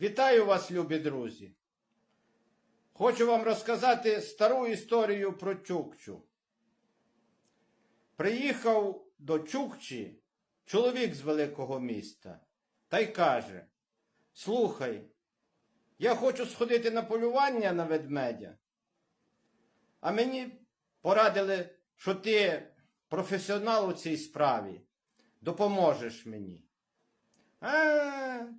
Вітаю вас, любі друзі. Хочу вам розказати стару історію про Чукчу. Приїхав до Чукчі чоловік з великого міста та й каже: Слухай, я хочу сходити на полювання на ведмедя. А мені порадили, що ти професіонал у цій справі, допоможеш мені. А,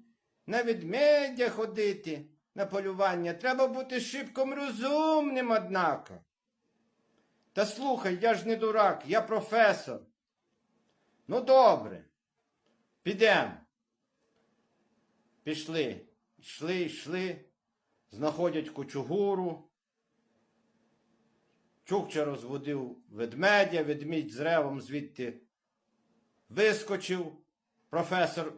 на ведмедя ходити на полювання треба бути шибком розумним, однако. Та слухай, я ж не дурак, я професор. Ну, добре, підемо. Пішли, йшли, йшли, знаходять кучугуру. Чукча розводив ведмедя, ведмідь з ревом звідти вискочив. Професор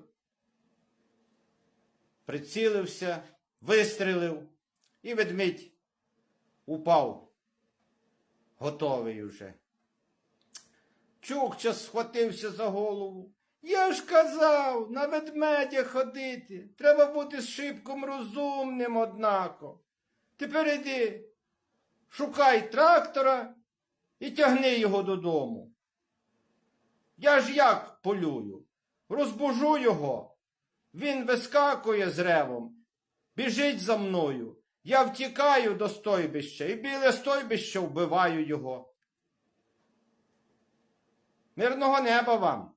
прицілився, вистрілив, і ведмідь упав, готовий уже. Чукча схватився за голову. Я ж казав, на ведмедя ходити. Треба бути шибком розумним, однако. Тепер іди, шукай трактора і тягни його додому. Я ж як полюю? Розбужу його. Він вискакує з ревом, біжить за мною. Я втікаю до стойбища і біле стойбище вбиваю його. Мирного неба вам!